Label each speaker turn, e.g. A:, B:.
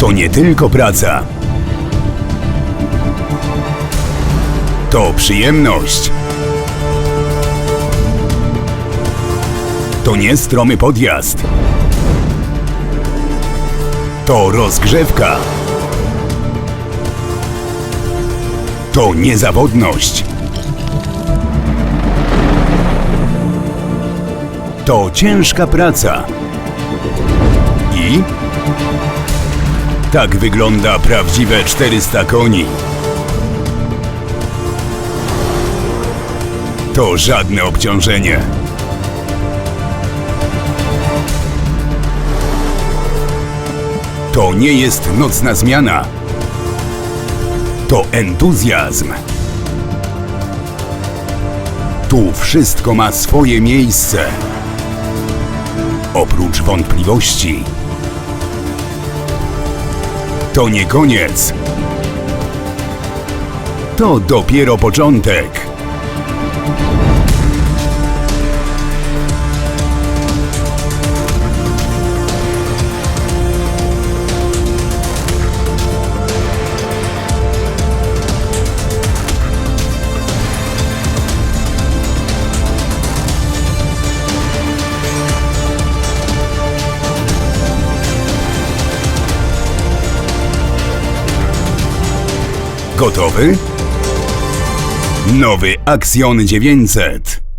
A: To nie tylko praca. To przyjemność. To nie stromy podjazd. To rozgrzewka. To niezawodność. To ciężka praca. I tak wygląda prawdziwe 400 koni. To żadne obciążenie. To nie jest nocna zmiana. To entuzjazm. Tu wszystko ma swoje miejsce. Oprócz wątpliwości. To nie koniec. To dopiero początek. Gotowy? Nowy Axion 900.